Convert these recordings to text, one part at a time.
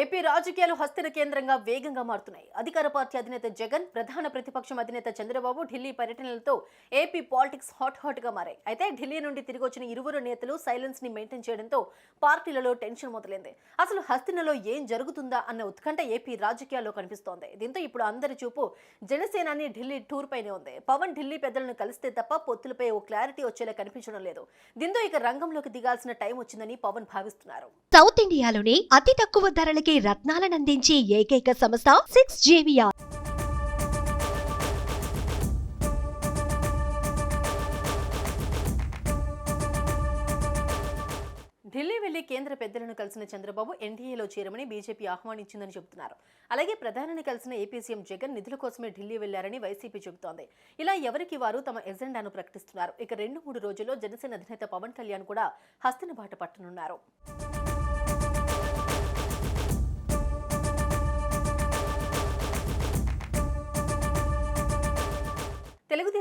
AP రాజకీయాలు హస్తిన కేంద్రంగా వేగంగా మారుతున్నాయి. అధికార పార్టీ అధినేత జగన్ ప్రధాన ప్రతిపక్షం అధినేత చంద్రబాబు ఢిల్లీ పర్యటనలతో ఏపీ పాలిటిక్స్ హాట్ హాట్గా మారాయి. అయితే ఢిల్లీ నుండి తిరిగి వచ్చిన ఇరువురు నేతలు సైలెన్స్ని మెయింటైన్ చేయడంతో పార్టీలలో టెన్షన్ మొదలైంది. అసలు హస్తినలో ఏం జరుగుతుందా అన్న ఉత్కంఠ ఏపీ రాజకీయాల్లో కనిపిస్తోంది. దీంతో ఇప్పుడు అందరి చూపు జనసేనాని ఢిల్లీ టూర్ పైనే ఉంది. పవన్ ఢిల్లీ పెద్దలను కలిస్తే తప్ప పొత్తులపై ఓ క్లారిటీ వచ్చేలా కనిపించడం లేదు. దీంతో ఇక రంగంలోకి దిగాల్సిన టైం వచ్చిందని పవన్ భావిస్తున్నారు. సౌత్ ఇండియాలోనే అతి తక్కువ ధరలకి రత్నాలనందించే ఏకైక సంస్థ సిక్స్ జేవియా ఢిల్లీ వెళ్ళి కేంద్ర పెద్దలను కలిసిన చంద్రబాబు ఎన్డీఏలో చేరమని బీజేపీ ఆహ్వానించిందని చెబుతున్నారు. అలాగే ప్రధానిని కలిసిన ఏపీ సీఎం జగన్ నిధుల కోసమే ఢిల్లీ వెళ్ళారని వైసీపీ చెబుతోంది. ఇలా ఎవరికి వారు తమ ఎజెండాను ప్రకటిస్తున్నారు? ఇక రెండు మూడు రోజుల్లో జనసేన అధినేత పవన్ కళ్యాణ్ కూడా హస్తిన బాట పట్టనున్నారు.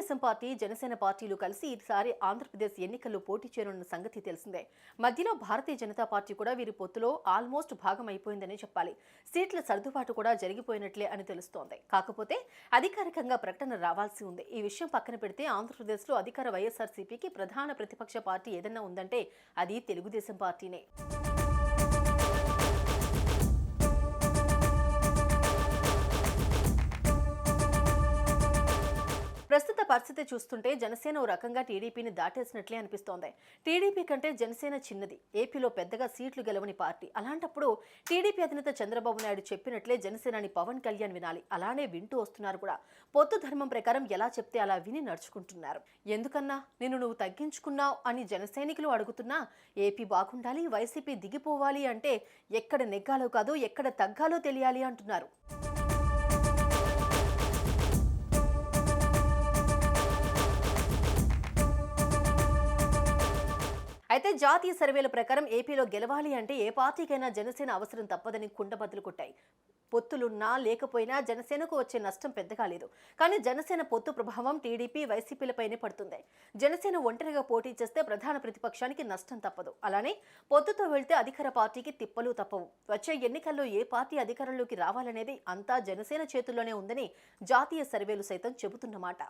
తెలుగుదేశం పార్టీ జనసేన పార్టీలు కలిసి ఈసారి ఆంధ్రప్రదేశ్ ఎన్నికల్లో పోటీ చేరనున్న సంగతి తెలిసిందే. మధ్యలో భారతీయ జనతా పార్టీ కూడా వీరి పొత్తులో ఆల్మోస్ట్ భాగం అయిపోయిందని చెప్పాలి. సీట్ల సర్దుబాటు కూడా జరిగిపోయినట్లే అని తెలుస్తోంది. కాకపోతే అధికారికంగా ప్రకటన రావాల్సి ఉంది. ఈ విషయం పక్కన పెడితే ఆంధ్రప్రదేశ్లో అధికార వైఎస్ఆర్సీపీకి ప్రధాన ప్రతిపక్ష పార్టీ ఏదన్నా ఉందంటే అది తెలుగుదేశం పార్టీనే. పరిస్థితి చూస్తుంటే జనసేన ఓ రకంగా టీడీపీని దాటేసినట్లే అనిపిస్తోంది. టీడీపీ కంటే జనసేన చిన్నది. ఏపీలో పెద్దగా సీట్లు గెలవని పార్టీ. అలాంటప్పుడు టీడీపీ అధినేత చంద్రబాబు నాయుడు చెప్పినట్లే జనసేనని పవన్ కళ్యాణ్ వినాలి. అలానే వింటూ వస్తున్నారు కూడా. పొత్తు ధర్మం ప్రకారం ఎలా చెప్తే అలా విని నడుచుకుంటున్నారు. ఎందుకన్నా? నిన్ను నువ్వు తగ్గించుకున్నావు అని జనసైనికులు అడుగుతున్నా ఏపీ బాగుండాలి వైసీపీ దిగిపోవాలి అంటే ఎక్కడ నెగ్గాలో కాదు ఎక్కడ తగ్గాలో తెలియాలి అంటున్నారు. అయితే జాతీయ సర్వేల ప్రకారం ఏపీలో గెలవాలి అంటే ఏ పార్టీకైనా జనసేన అవసరం తప్పదని కుండబద్దలు కొట్టాయి. పొత్తులున్నా లేకపోయినా జనసేనకు వచ్చే నష్టం పెద్దగా లేదు. కానీ జనసేన పొత్తు ప్రభావం టీడీపీ వైసీపీలపైనే పడుతుంది. జనసేన ఒంటరిగా పోటీ చేస్తే ప్రధాన ప్రతిపక్షానికి నష్టం తప్పదు. అలానే పొత్తుతో వెళ్తే అధికార పార్టీకి తిప్పలు తప్పవు. వచ్చే ఎన్నికల్లో ఏ పార్టీ అధికారంలోకి రావాలనేది అంతా జనసేన చేతుల్లోనే ఉందని జాతీయ సర్వేలు సైతం చెబుతున్నమాట.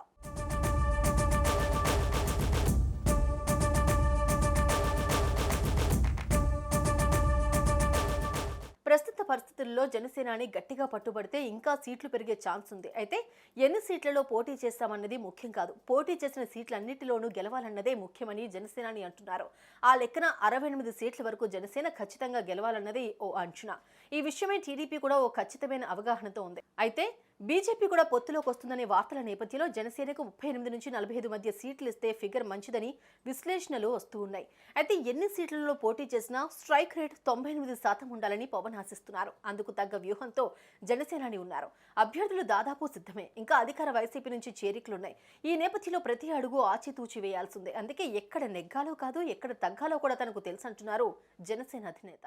పరిస్థితుల్లో జనసేనాని గట్టిగా పట్టుబడితే ఇంకా సీట్లు పెరిగే ఛాన్స్ ఉంది. అయితే ఎన్ని సీట్లలో పోటీ చేస్తామన్నది ముఖ్యం కాదు. పోటీ చేసిన సీట్లన్నింటిలోనూ గెలవాలన్నదే ముఖ్యమని జనసేనాని అంటున్నారు. ఆ లెక్కన అరవై ఎనిమిది సీట్ల వరకు జనసేన ఖచ్చితంగా గెలవాలన్నది ఓ అంచనా. ఈ విషయమై టీడీపీ కూడా ఓ ఖచ్చితమైన అవగాహనతో ఉంది. అయితే బీజేపీ కూడా పొత్తులోకి వస్తుందనే వార్తల నేపథ్యంలో జనసేనకు ముప్పై ఎనిమిది నుంచి నలభై ఐదు మధ్య సీట్లు ఇస్తే ఫిగర్ మంచిదని విశ్లేషణలు వస్తూ ఉన్నాయి. అయితే ఎన్ని సీట్లలో పోటీ చేసినా స్ట్రైక్ రేట్ తొంభై ఎనిమిది శాతం ఉండాలని పవన్ ఆశిస్తున్నారు. అందుకు తగ్గ వ్యూహంతో జనసేనాని ఉన్నారు. అభ్యర్థులు దాదాపు సిద్ధమే. ఇంకా అధికార వైసీపీ నుంచి చేరికలున్నాయి. ఈ నేపథ్యంలో ప్రతి అడుగు ఆచితూచి వేయాల్సిందే. అందుకే ఎక్కడ నెగ్గాలో కాదు ఎక్కడ తగ్గాలో కూడా తనకు తెలుసంటున్నారు జనసేన అధినేత.